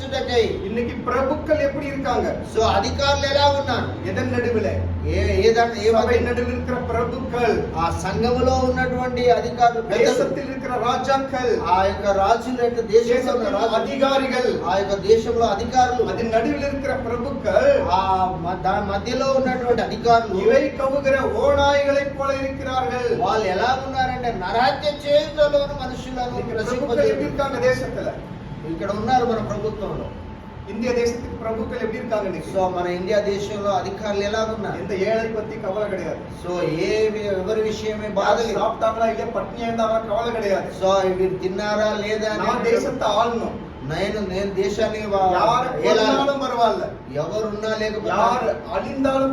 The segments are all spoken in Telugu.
పరిపాలించుటకై இன்னைக்கு பிரபுக்கள் எப்படி இருக்காங்க సో అధికారులు ఎలా ఉన్నారు எதன் நடுவுல ఏ ఏదంటే ఏ சபை మధ్య- நடுவில் இருக்கிற பிரபுக்கள் ఆ సంఘములో ఉన్నటువంటి అధికారులు పెద్దలు, தேசத்தில் இருக்கிற ராஜாக்கள் ఆ యొక్క రాజుల యొక్క దేశంలో ఉన్న தேசத்தில் రాజులు அதிகாரிகள் ఆ యొక్క దేశంలో అధికారులు அதன் நடுவில் இருக்கிற பிரபுக்கள் ఆ మ- దాని మధ్యలో ఉన్నటువంటి అధికారులు இவை கவுகிற ஓநாய்களைப் போல இருக்கிறார்கள் వాళ్ళు ఎలా ఉన్నారంటే నరహత్య చేయుటలోని మనుషులను இன்னைக்கு பிரபுக்கள் ఇక్కడ ఉన్నారు మన ప్రభుత్వంలో. ఇండియా தேசத்துக்கு ప్రభుత్వం ఎప్పుడు కాదండి సో మన ఇండియా దేశంలో అధికారులు ఎలాగున్నారు? ఎంత ஏழை பத்தி கவலை கிடையாது సో ఏ ఎవరి విషయమే బాధ சாப்பிட்டாங்களா ఇదే பட்னியா இருந்தாங்களா கவலை கிடையாது సో వీరు తిన్నారా లేదా నా దేశంతో ఆల్ను నేను నేను దేశాన్ని పర్వాలేదు ఎవరున్నా లేకపోతే అలిందాలు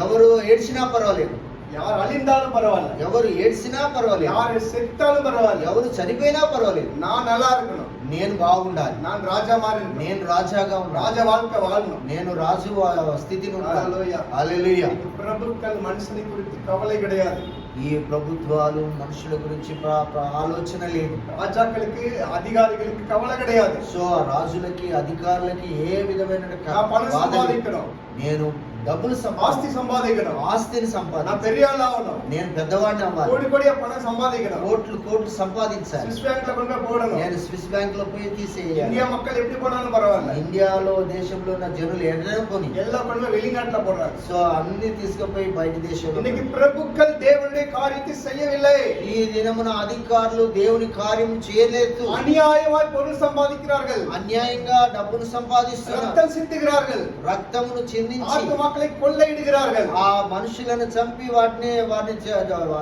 ఎవరు ఏడ్చినా పర్వాలేదు. யார் அழிந்தாலும் பரவாயில்ல ఎవరు ఏడ్చినా పర్వాలేదు யாரு செத்தாலும் பரவாயில்ல ఎవరు చనిపోయినా పర్వాలేదు நான் நல்லா இருக்கணும் నేను బాగుండాలి நான் ராஜா மாதிரி இருக்கணும் నేను రాజాగా ராஜ ఉండాలి வாழ்க்கை வாழணும் నేను రాజు వా- స్థితిని ఉండాలి హల్లెలూయా. హల్లెలూయా. இன்னைக்கு பிரபுக்கள் மனுஷனை குறித்து கவலை கிடையாது ఈ ప్రభుత్వాలు మనుషుల గురించి ప్ర- ప్ర- ఆలోచన లేదు ராஜாக்களுக்கு அதிகாரிகளுக்கு கவலை கிடையாது సో ఆ రాజులకి అధికారులకి ఏ విధమైన நான் பணம் బాధ లేదు. சம்பாதிக்கணும் నేను డబ్బులు ఆస్తి సంపాదించడం. ఆస్తిని సంపాదన నా పెరియాలా ఉన్నాం నేను పెద్దవాడిని అమ్మాలి కోడి కోడి పణం సంపాదించడం. కోట్లు కోట్లు సంపాదించాలి. స్విస్ బ్యాంక్లో కొంటే పోవడం నేను స్విస్ బ్యాంక్లో పోయి తీసే ఇండియా మొక్కలు ఎప్పుడు కొనాలి పర్వాలేదు. ఇండియాలో దేశంలో ఉన్న జనులు ఎన్నో కొని. ఎలా కొనలో వెళ్ళినట్ల పోరాడు సో అన్ని తీసుకుపోయి బయట దేశంలో నీకు ప్రభుక్కలు దేవుడి కార్యతి చెయ్యవిలే ఈ దినమున అధికారులు దేవుని కార్యం చేయలేదు. అన్యాయమై పొరులు సంపాదించినారు అన్యాయంగా డబ్బును సంపాదిస్తున్నారు. రక్తం సిద్ధిగ్రారు రక్తమును చెందించి ఆత్మ ஆத்துமாக்களை கொள்ளையிடுகிறார்கள் ఆ మనుషులను చంపి వాటిని వాటిని చ-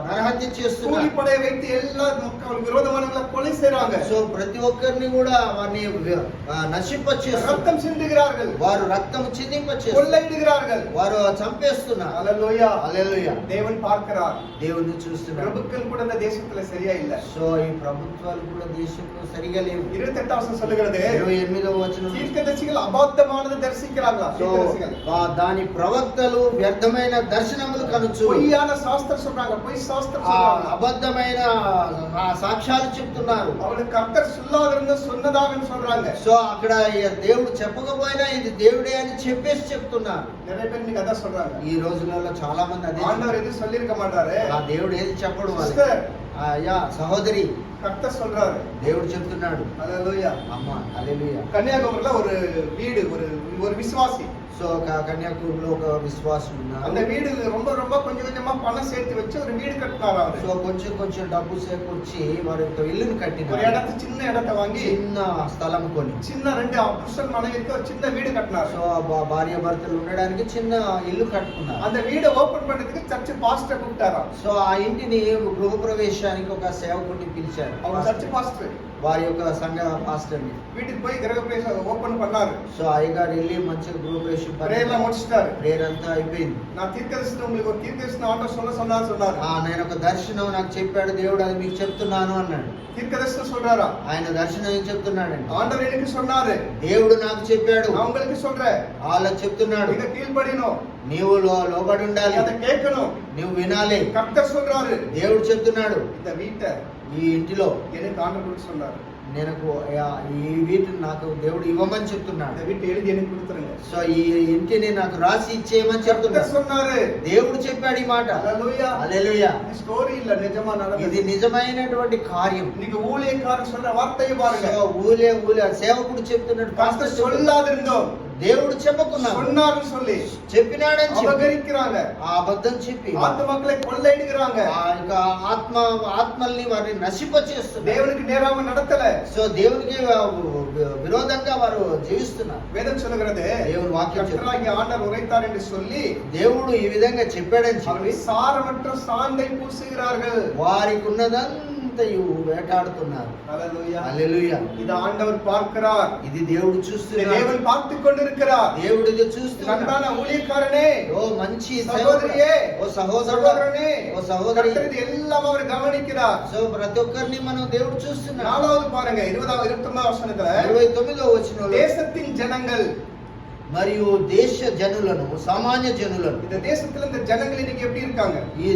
నరహత్య చేస్తున్నారు கூலிப்படை வைத்து எல்லா மக்கள் விரோதமானவங்களை கொலை செய்றாங்க సో ప్రతి ఒక్కరిని కూడా వారిని నశింప చేస్తున్నారు ரத்தம் சிந்துகிறார்கள் వారు రక్తము చిందింప చేస్తున్నారు கொள்ளையிடுகிறார்கள் వారు చంపేస్తున్నారు அல்லேலூயா హల్లెలూయా தேவன் பார்க்கிறார் దేవుని చూస్తున్నారు பிரபுக்கள் கூட இந்த தேசத்துல சரியா இல்ல సో ఈ ప్రభుత్వాలు కూడా దేశంలో సరిగా లేవు இருபத்தி ఎట్టావసం சொல்லுகிறது ఇరవై ఎనిమిదవ వచనం தீர்க்கதரிசிகள் அபாத்தமானது தரிசிக்கிறாங்களா సో தீர்க்கதரிசிகள் ఆ దాని ప్రవక్తలు వ్యర్థమైన దర్శనములు కనుచు பொய்யான சாஸ்திரம் சொல்றாங்க பொய் சாஸ்திரம் ఆ சொல்றாங்க అబద్ధమైన ఆ సాక్ష్యాలు చెప్తున్నారు அவளுக்கு கர்த்தர் சொல்லாதிருந்த சொன்னதாகன்னு சொல்றாங்க సో అక్కడ ఈ దేవుడు చెప్పకపోయినా ఇది దేవుడే అని చెప్పేసి చెప్తున్నారు நிறைய பேர் இன்னைக்கு அதான் சொல்றாங்க ఈ రోజులలో చాలా మంది అదే ஆண்டவர் எதுவும் சொல்லியிருக்க மாட்டாரு ఆ దేవుడు ఏది చెప్పడు వాళ్ళకి. சிஸ்டர் ఆ, యా సహోదరి கர்த்தர் சொல்றாரு దేవుడు చెప్తున్నాడు அல்லேலூயா అమ్మ అలెలుయ கன்னியாகுமரியில ஒரு வீடு ஒரு ஒரு விசுவாசி సో క- కన్యాకుమారిలో ఒక విశ్వాసం அந்த ఉన్నారు வீடு ரொம்ப ரொம்ப கொஞ்சம் கொஞ்சமா பணம் சேர்த்து வச்சு ஒரு வீடு கட்டினார் அவரு సో కొంచెం కొంచెం డబ్బు సేకూర్చి వారి యొక్క ఇల్లుని ஒரு కట్టినారు இடத்து சின்ன இடத்த வாங்கி చిన్న స్థలం కొని சின்ன ரெண்டு புருஷன் மனைவிக்கு ஒரு சின்ன வீடு கட்டினார் సో ఆ భా- భార్య భర్తలు ఉండడానికి చిన్న ఇల్లు కట్టుకున్నారు அந்த வீடை ஓபன் பண்ணதுக்கு சர்ச் பாஸ்டர் கூப்பிட்டாராம் సో ఆ ఇంటిని గృహప్రవేశానికి ఒక సేవకుడిని పిలిచారు அவர் சர்ச் பாஸ்டர் వారి యొక్క సంఘ పాస్టర్ని வீட்டுக்கு போய் கிரக பிரவேசம் ஓபன் பண்ணாரு సో అయ్యగారు వెళ్ళి మంచిగా గృహప్రవేశం பிரேயர்லாம் முடிச்சிட்டாரு ప్రేయర్ అంతా అయిపోయింది நான் தீர்க்கதரிசனம் உங்களுக்கு ஒரு தீர்க்கதரிசனம் ஆண்டவர் சொல்ல சொன்னாரு சொன்னாரு ఆ నేను ఒక దర్శనం నాకు చెప్పాడు దేవుడు అది మీకు చెప్తున్నాను అన్నాడు தீர்க்கதரிசனம் சொல்றாரா ఆయన దర్శనం ఏం చెప్తున్నాడండి ஆண்டவர் எனக்கு சொன்னாரு దేవుడు నాకు చెప్పాడు நான் உங்களுக்கு சொல்றேன் వాళ్ళకి చెప్తున్నాడు நீங்க கீழ்ப்படினோம் నీవు లో- లోబడి நீ ఉండాలి அதை கேட்கணும் నువ్వు వినాలి கர்த்தர் சொல்றாரு దేవుడు చెప్తున్నాడు இந்த வீட்டை ఈ ఇంటిలో எனக்கு ஆண்டவர் கொடுக்க சொன்னாரு నేను ఈ వీటిని నాకు దేవుడు ఇవ్వమని చెప్తున్నాడు இந்த வீட்டை எழுதி எனக்கு கொடுத்துருங்க సో ఈ ఇంటిని నాకు రాసి ఇచ్చేయమని கர்த்தர் చెప్తున్నాడు சொன்னாரு దేవుడు చెప్పాడు ఈ మాట ஹalleluya హల్లెలూయా இது ஸ்டோரி இல்ல நிஜமா ఇది நடந்தது నిజమైనటువంటి కార్యం இன்னைக்கு ஊழியக்காரன் சொல்ற வார்த்தையை సో பாருங்க ఊలే ఊలే సేవకుడు చెప్తున్నాడు கர்த்தர் పాస్టర్ చెప్తున్నాడు. சொல்லாதிருந்தோம் దేవుడు చెప్పకున్నాడు சொன்னாருன்னு சொல்லி చెప్పినాడని చెప్పి அபகரிக்கிறாங்க ఆ అబద్ధం చెప్పి ஆத்துமக்களை கொள்ளையிடுகிறாங்க ఆ యొక్క ఆత్మ ఆత్మల్ని వారిని నశింప చేస్తున్నారు தேவனுக்கு நேராம நடத்தல సో దేవునికి విరోధంగా వారు జీవిస్తున్నారు வேதம் சொல்லுகிறது దేవుని వాక్యం చెప్తుంది. கர்த்தராகிய ஆண்டவர் உரைத்தார் என்று சொல்லி దేవుడు ఈ విధంగా చెప్పాడని చెప్పి அவர்கள் சாரமற்ற சாந்தை பூசுகிறார்கள் వారికి ఉన్నదంతయు వేటాడుతున్నారు ஹalleluya హల్లెలూయా இது ஆண்டவர் பார்க்கிறார் ఇది దేవుడు இதை చూస్తున్నాడు தேவன் பார்த்து கொண்டிருக்கிறார் దేవుడు ఇది చూస్తున్నాడు அன்பான ஊழியக்காரனே ఓ మంచి సహోదరియే, ఓ సహోదరుడు சகோதரனே ఓ సహోదరి கர்த்தர் இது எல்லாம் அவர் கவனிக்கிறார் సో ప్రతి ఒక్కరిని మనం దేవుడు చూస్తున్నాడు நாலாவது பாருங்க இருபதாவது இருபத்தி ஒன்பதாம் வசனத்துல ఇరవై తొమ్మిదో వచ్చిన தேசத்தின் ஜனங்கள் మరియు దేశ జనులను సామాన్య జనులను இந்த தேசத்துல இந்த ஜனங்கள் இன்னைக்கு எப்படி இருக்காங்க ఈ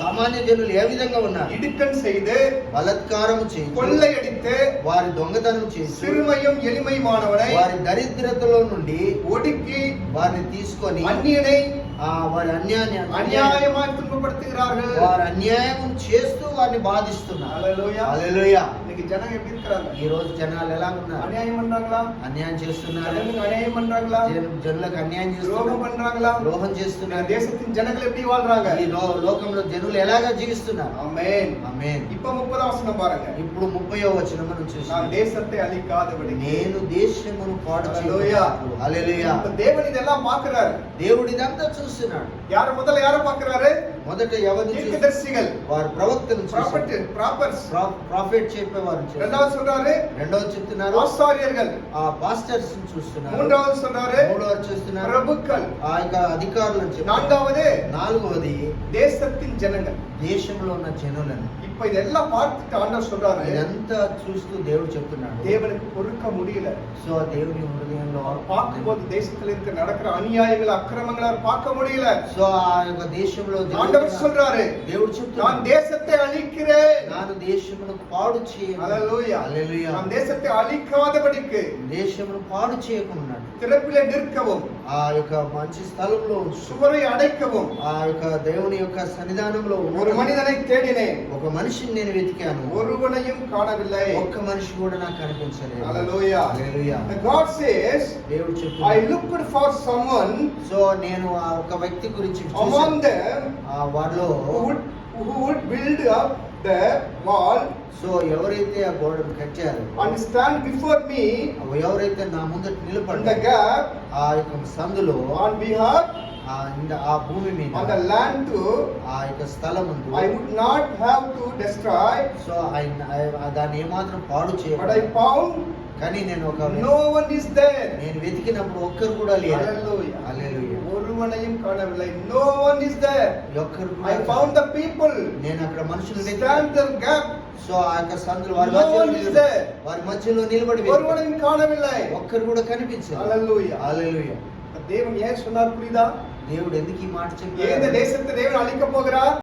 సామాన్య జనులు ఏ విధంగా ఉన్నారు இடுக்கண் செய்து బలత్కారము చేసి கொள்ளையடித்து వారి దొంగతనం చేసి சிறுமையும் எளிமையுமானவனை వారి దరిద్రతలో నుండి ஒடுக்கி వారిని తీసుకొని அந்நியனை ఆ వారి అన్యాన్ని அநியாயமாய் துன்பப்படுத்துகிறார்கள் వారి అన్యాయం చేస్తూ వారిని బాధిస్తున్నారు ஹalleluya. హల్లెలూయా இன்னைக்கு ஜனங்க எப்படி இருக்கிறாங்க ఈ రోజు జనాలు ఎలా ఉన్నారు அநியாயம் பண்றாங்களா అన్యాయం చేస్తున్నారు ஜனங்களுக்கு அநியாயம் பண்றாங்களா జన- జనులకు అన్యాయం துரோகம் చేస్తున్నారు பண்றாங்களா ద్రోహం இந்த చేస్తున్నారు தேசத்தின் ஜனங்கள் எப்படி வாழ்றாங்க ఈ లో- లోకంలో జనులు ఎలాగా జీవిస్తున్నారు ஆமென் ఆమేన్ இப்ப ముప్పదాం వచనం పారంగ ఇప్పుడు ముప్పయో వచనం మనం நான் చూసాం தேசத்தை அழிக்காதபடி నేను దేశమును పాడు హల్లెలూయా. హల్లెలూయా இப்ப தேவன் இதெல்லாம் பாக்குறாரு దేవుడు சினார் யார் முதல்ல யாரை பார்க்கிறாரு? మొదట ఎవరిని చూస్తున్నాడు? தீர்க்கதரிசிகள் వారు ప్రవక్తను ப்ராப்பர்ட் చూస్తున్నాడు. ப்ராப்பர்ஸ் ప్రా- ప్రాఫిట్ చెప్పేవారు చూస్తున్నాడు. இரண்டாவது சொல்றாரு రెండవది చెప్తున్నారు ஆசாரியர்கள் ఆ పాస్టర్స్ చూస్తున్నారు மூன்றாவது சொல்றாரு మూడవది చూస్తున్నారు பிரபுக்கள் ఆ యొక్క అధికారులను చెప్తున్నారు. நான்காவது నాలుగవది தேசத்தின் ஜனங்கள் దేశంలో ఉన్న జనులను இப்ப இதெல்லாம் பார்த்துட்டு ஆண்டவர் சொல்றாரு ఇదంతా చూస్తూ దేవుడు చెప్తున్నాడు தேவனுக்கு பொறுக்க முடியல సో ఆ దేవుని హృదయంలో அவர் பார்க்கும்போது தேசத்துல இருக்க நடக்கிற அநியாயங்கள் அக்கிரமங்களை அவர் பார்க்க முடியல సో ఆ యొక్క దేశంలో ஆண்டவர் జరుగుతున్న- சொல்றாரு దేవుడు நான் చెప్తున్నాడు தேசத்தை அழிக்கிறேன் నాను దేశమును పాడు చేయను ஹalleluya హల్లెలూయా. நான் தேசத்தை அழிக்காதபடிக்கு దేశమును పాడు చేయకున్నాడు திறப்பிலே நிற்கவும் ఆ యొక్క మంచి స్థలంలో ఉంచు. சுவரை அடைக்கவும் ఆ యొక్క దేవుని యొక్క సన్నిధానంలో ஒரு ఉండడం. மனிதனை தேடினேன் ఒక మనిషిని నేను వెతికాను ஒருவனையும் காணவில்லை ఒక్క మనిషి కూడా నాకు కనిపించలేదు హల్లెలూయా హల్లెలూయా. God says దేవుడు I చెప్తున్నాడు looked for someone సో నేను ఆ ఒక వ్యక్తి గురించి among చూశాను. them ఆ వారిలో who would, who would build up the wall so ఎవరైతే ఆ గోడను కట్టారు and stand before me ఎవరైతే నా ముందట in the gap ఆ యొక్క సందులో on behalf ఆ భూమి మీద on the land to ఆ యొక్క స్థలం ఉంది I would not have to destroy so దాన్ని ఏమాత్రం పాడు but I found కానీ నేను ఒక no one is there నేను వెతికినప్పుడు ఒక్కరు కూడా లేరు Hallelujah. హల్లెలూయా. ஒருவனையும் காணவில்லை no one is there ఒక్కరు I కూడా found the people నేను అక్కడ మనుషులు stand వెతికాను the gap సో ఆ యొక్క సందులు వారి No మధ్యలో one is నిలబడి- there. వారి మధ్యలో నిలబడి వెతికాను. ஒருவனையும் காணவில்லை ఒక్కరు కూడా కనిపించారు Hallelujah. హల్లెలూయా. தேவன் ஏன் சொன்னார் புரியுதா దేవుడు ఎందుకు ఈ మాట ஏன் இந்த చెప్పాడు தேசத்தை தேவன் அழிக்க போகிறார்